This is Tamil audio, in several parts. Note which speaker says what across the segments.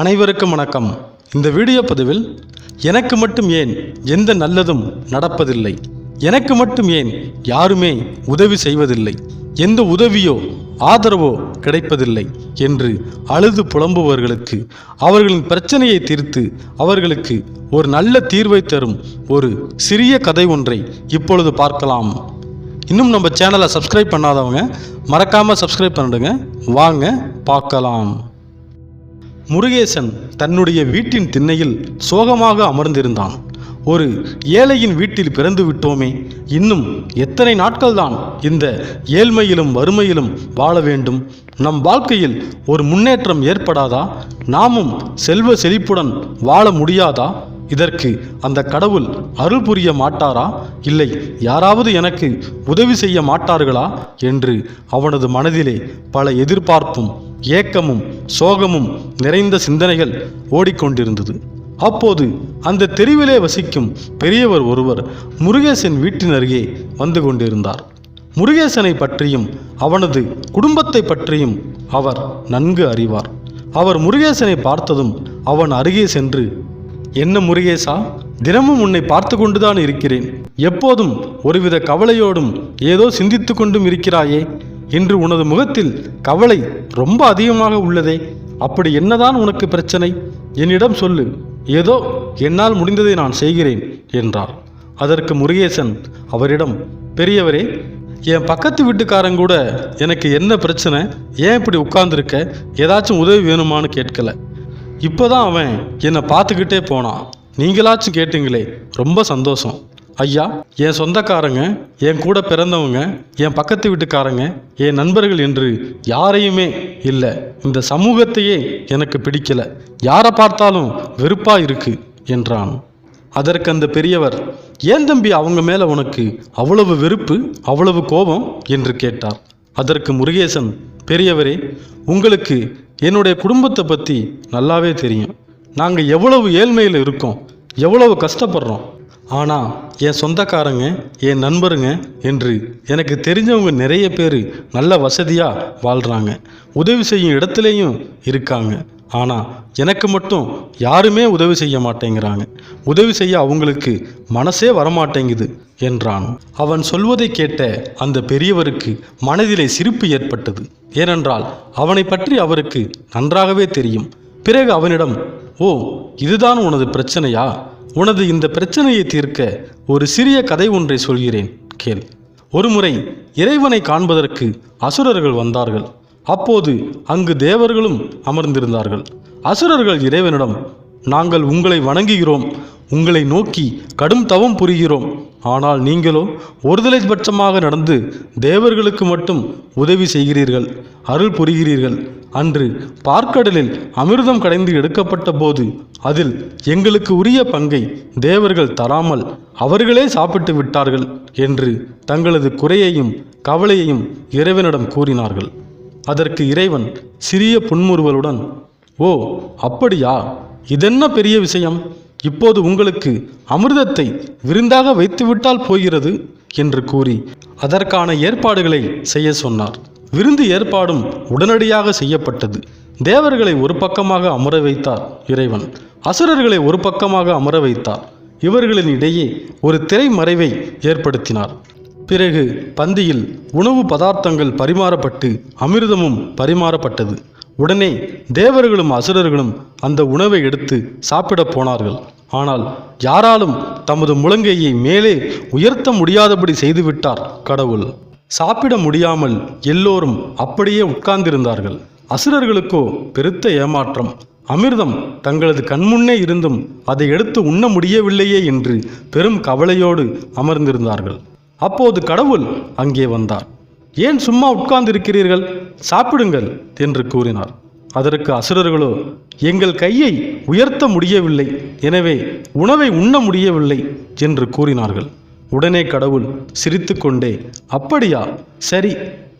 Speaker 1: அனைவருக்கும் வணக்கம். இந்த வீடியோ பதிவில் எனக்கு மட்டும் ஏன் எந்த நல்லதும் நடப்பதில்லை? எனக்கு மட்டும் ஏன் யாருமே உதவி செய்வதில்லை? எந்த உதவியோ ஆதரவோ கிடைப்பதில்லை என்று அழுது புலம்புபவர்களுக்கு அவர்களின் பிரச்சனையை தீர்த்து அவர்களுக்கு ஒரு நல்ல தீர்வை தரும் ஒரு சிறிய கதை ஒன்றை இப்பொழுது பார்க்கலாம். இன்னும் நம்ம சேனலை சப்ஸ்கிரைப் பண்ணாதவங்க மறக்காமல் சப்ஸ்கிரைப் பண்ணிடுங்க. வாங்க பார்க்கலாம். முருகேசன் தன்னுடைய வீட்டின் திண்ணையில் சோகமாக அமர்ந்திருந்தான். ஒரு ஏழையின் வீட்டில் பிறந்து விட்டோமே இன்னும் எத்தனை நாட்கள்தான் இந்த ஏழ்மையிலும் வறுமையிலும் வாழ வேண்டும்? நம் வாழ்க்கையில் ஒரு முன்னேற்றம் ஏற்படாதா? நாமும் செல்வ செழிப்புடன் வாழ முடியாதா? இதற்கு அந்த கடவுள் அருள் புரிய மாட்டாரா? இல்லை யாராவது எனக்கு உதவி செய்ய மாட்டார்களா? என்று அவனது மனதிலே பல எதிர்பார்ப்பும் ஏக்கமும் சோகமும் நிறைந்த சிந்தனைகள் ஓடிக்கொண்டிருந்தது. அப்போது அந்த தெருவிலே வசிக்கும் பெரியவர் ஒருவர் முருகேசன் வீட்டின் அருகே வந்து கொண்டிருந்தார். முருகேசனை பற்றியும் அவனது குடும்பத்தை பற்றியும் அவர் நன்கு அறிவார். அவர் முருகேசனை பார்த்ததும் அவன் அருகே சென்று என்ன முருகேசா தினமும் உன்னை பார்த்து கொண்டுதான் இருக்கிறேன். எப்போதும் ஒருவித கவலையோடும் ஏதோ சிந்தித்து கொண்டும் இருக்கிறாயே. இன்று உனது முகத்தில் கவலை ரொம்ப அதிகமாக உள்ளதே. அப்படி என்னதான் உனக்கு பிரச்சனை? என்னிடம் சொல்லு. ஏதோ என்னால் முடிந்ததை நான் செய்கிறேன் என்றார். அதற்கு முருகேசன் அவரிடம் பெரியவரே என் பக்கத்து வீட்டுக்காரங்கூட எனக்கு என்ன பிரச்சனை? ஏன் இப்படி உட்கார்ந்துருக்க? ஏதாச்சும் உதவி வேணுமான்னு கேட்கல. இப்போதான் அவன் என்னை பார்த்துக்கிட்டே போனான். நீங்களாச்சும் கேட்டீங்களே ரொம்ப சந்தோஷம். ஐயா என் சொந்தக்காரங்க என் கூட பிறந்தவங்க என் பக்கத்து வீட்டுக்காரங்க என் நண்பர்கள் என்று யாரையுமே இல்லை. இந்த சமூகத்தையே எனக்கு பிடிக்கல. யாரை பார்த்தாலும் வெறுப்பா இருக்கு என்றான். அதற்கு அந்த பெரியவர் ஏன் தம்பி அவங்க மேலே உனக்கு அவ்வளவு வெறுப்பு அவ்வளவு கோபம்? என்று கேட்டார். அதற்கு முருகேசன் பெரியவரே உங்களுக்கு என்னுடைய குடும்பத்தை பற்றி நல்லாவே தெரியும். நாங்கள் எவ்வளவு ஏழ்மையில் இருக்கோம் எவ்வளவு கஷ்டப்படுறோம். ஆனால் என் சொந்தக்காரங்க என் நண்பருங்க என்று எனக்கு தெரிஞ்சவங்க நிறைய பேர் நல்ல வசதியாக வாழ்கிறாங்க உதவி செய்யும் இடத்துலையும் இருக்காங்க. ஆனால் எனக்கு மட்டும் யாருமே உதவி செய்ய மாட்டேங்கிறாங்க. உதவி செய்ய அவங்களுக்கு மனசே வரமாட்டேங்குது என்றான். அவன் சொல்வதை கேட்ட அந்த பெரியவருக்கு மனதிலே சிரிப்பு ஏற்பட்டது. ஏனென்றால் அவனை பற்றி அவருக்கு நன்றாகவே தெரியும். பிறகு அவனிடம் ஓ இதுதான் உனது பிரச்சனையா? உனது இந்த பிரச்சனையை தீர்க்க ஒரு சிறிய கதை ஒன்றை சொல்கிறேன். கேள். ஒருமுறை இறைவனை காண்பதற்கு அசுரர்கள் வந்தார்கள். அப்போது அங்கு தேவர்களும் அமர்ந்திருந்தார்கள். அசுரர்கள் இறைவனிடம் நாங்கள் உங்களை வணங்குகிறோம். உங்களை நோக்கி கடும் தவம் புரிகிறோம். ஆனால் நீங்களோ ஒருதலை பட்சமாக நடந்து தேவர்களுக்கு மட்டும் உதவி செய்கிறீர்கள். அருள் புரிகிறீர்கள். அன்று பார்க்கடலில் அமிர்தம் கடைந்து எடுக்கப்பட்ட போது அதில் எங்களுக்கு உரிய பங்கை தேவர்கள் தராமல் அவர்களே சாப்பிட்டு விட்டார்கள் என்று தங்களது குறையையும் கவலையையும் இறைவனிடம் கூறினார்கள். அதற்கு இறைவன் சிறிய புன்முறுவலுடன் ஓ அப்படியா? இதென்ன பெரிய விஷயம்? இப்போது உங்களுக்கு அமிர்தத்தை விருந்தாக வைத்துவிட்டால் போகிறது? என்று கூறி அதற்கான ஏற்பாடுகளை செய்ய சொன்னார். விருந்து ஏற்பாடும் உடனடியாக செய்யப்பட்டது. தேவர்களை ஒரு பக்கமாக அமர வைத்தார் இறைவன். அசுரர்களை ஒரு பக்கமாக அமர வைத்தார். இவர்களின் இடையே ஒரு திரைமறைவை ஏற்படுத்தினார். பிறகு பந்தியில் உணவு பதார்த்தங்கள் பரிமாறப்பட்டு அமிர்தமும் பரிமாறப்பட்டது. உடனே தேவர்களும் அசுரர்களும் அந்த உணவை எடுத்து சாப்பிடப் போனார்கள். ஆனால் யாராலும் தமது முழங்கையை மேலே உயர்த்த முடியாதபடி செய்துவிட்டார் கடவுள். சாப்பிட முடியாமல் எல்லோரும் அப்படியே உட்கார்ந்திருந்தார்கள். அசுரர்களுக்கோ பெருத்த ஏமாற்றம். அமிர்தம் தங்களது கண்முன்னே இருந்தும் அதை எடுத்து உண்ண முடியவில்லையே என்று பெரும் கவலையோடு அமர்ந்திருந்தார்கள். அப்போது கடவுள் அங்கே வந்தார். ஏன் சும்மா உட்கார்ந்திருக்கிறீர்கள்? சாப்பிடுங்கள் என்று கூறினார். அதற்கு அசுரர்களோ எங்கள் கையை உயர்த்த முடியவில்லை. எனவே உணவை உண்ண முடியவில்லை என்று கூறினார்கள். உடனே கடவுள் சிரித்துக்கொண்டே அப்படியா? சரி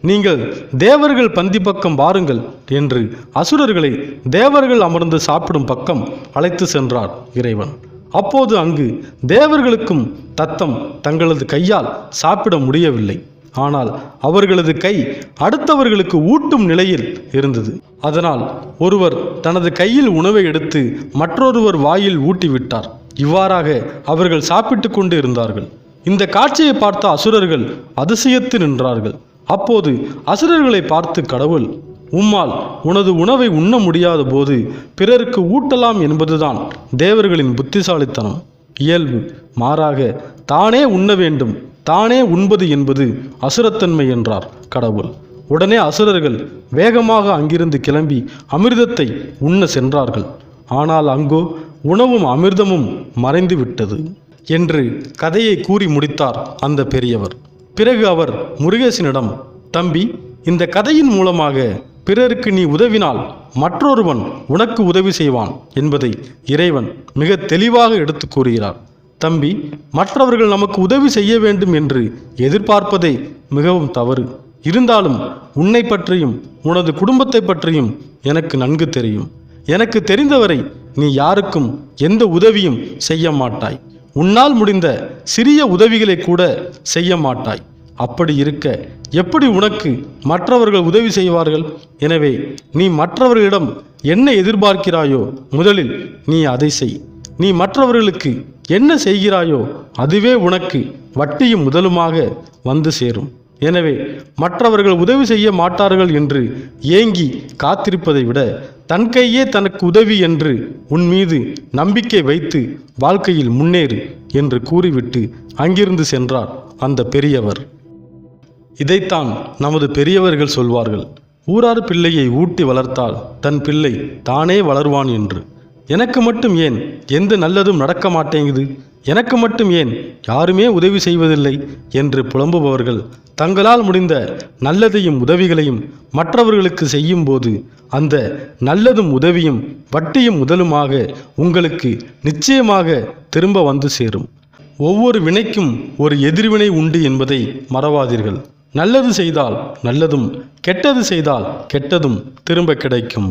Speaker 1: நீங்கள் தேவர்கள் பந்தி பக்கம் வாருங்கள் என்று அசுரர்களை தேவர்கள் அமர்ந்து சாப்பிடும் பக்கம் அழைத்து சென்றார் இறைவன். அப்போது அங்கு தேவர்களுக்கும் தத்தம் தங்களது கையால் சாப்பிட முடியவில்லை. ஆனால் அவர்களது கை அடுத்தவர்களுக்கு ஊட்டும் நிலையில் இருந்தது. அதனால் ஒருவர் தனது கையில் உணவை எடுத்து மற்றொருவர் வாயில் ஊட்டிவிட்டார். இவ்வாறாக அவர்கள் சாப்பிட்டு கொண்டு இருந்தார்கள். இந்த காட்சியை பார்த்த அசுரர்கள் அதிசயத்து நின்றார்கள். அப்போது அசுரர்களை பார்த்து கடவுள் உம்மால் உனது உணவை உண்ண முடியாத போது பிறருக்கு ஊட்டலாம் என்பதுதான் தேவர்களின் புத்திசாலித்தனம். இயல்பு மாறாக தானே உண்ண வேண்டும் தானே உண்பது என்பது அசுரத்தன்மை என்றார் கடவுள். உடனே அசுரர்கள் வேகமாக அங்கிருந்து கிளம்பி அமிர்தத்தை உண்ண சென்றார்கள். ஆனால் அங்கோ உணவும் அமிர்தமும் மறைந்து விட்டது என்று கதையை கூறி முடித்தார் அந்த பெரியவர். பிறகு அவர் முருகேசனிடம் தம்பி இந்த கதையின் மூலமாக பிறருக்கு நீ உதவினால் மற்றொருவன் உனக்கு உதவி செய்வான் என்பதை இறைவன் மிக தெளிவாக எடுத்து கூறுகிறார். தம்பி மற்றவர்கள் நமக்கு உதவி செய்ய வேண்டும் என்று எதிர்பார்ப்பதே மிகவும் தவறு. இருந்தாலும் உன்னை பற்றியும் உனது குடும்பத்தை பற்றியும் எனக்கு நன்கு தெரியும். எனக்கு தெரிந்தவரை நீ யாருக்கும் எந்த உதவியும் செய்ய மாட்டாய். உன்னால் முடிந்த சிறிய உதவிகளை கூட செய்ய மாட்டாய். அப்படி இருக்க எப்படி உனக்கு மற்றவர்கள் உதவி செய்வார்கள்? எனவே நீ மற்றவர்களிடம் என்ன எதிர்பார்க்கிறாயோ முதலில் நீ அதை செய். நீ மற்றவர்களுக்கு என்ன செய்கிறாயோ அதுவே உனக்கு வட்டியும் முதலுமாக வந்து சேரும். எனவே மற்றவர்கள் உதவி செய்ய மாட்டார்கள் என்று ஏங்கி காத்திருப்பதை விட தன் கையே தனக்கு உதவி என்று உன் மீது நம்பிக்கை வைத்து வாழ்க்கையில் முன்னேறு என்று கூறிவிட்டு அங்கிருந்து சென்றார் அந்த பெரியவர். இதைத்தான் நமது பெரியவர்கள் சொல்வார்கள். ஊரார் பிள்ளையை ஊட்டி வளர்த்தால் தன் பிள்ளை தானே வளருவான் என்று. எனக்கு மட்டும் ஏன்? எந்த நல்லதும் நடக்க மாட்டேங்குது. எனக்கு மட்டும் ஏன்? யாருமே உதவி செய்வதில்லை என்று புலம்புபவர்கள் தங்களால் முடிந்த நல்லதையும் உதவிகளையும் மற்றவர்களுக்கு செய்யும்போது அந்த நல்லதும் உதவியும் வட்டியும் முதலுமாக உங்களுக்கு நிச்சயமாக திரும்ப வந்து சேரும். ஒவ்வொரு வினைக்கும் ஒரு எதிர்வினை உண்டு என்பதை மறவாதீர்கள். நல்லது செய்தால் நல்லதும் கெட்டது செய்தால் கெட்டதும் திரும்ப கிடைக்கும்.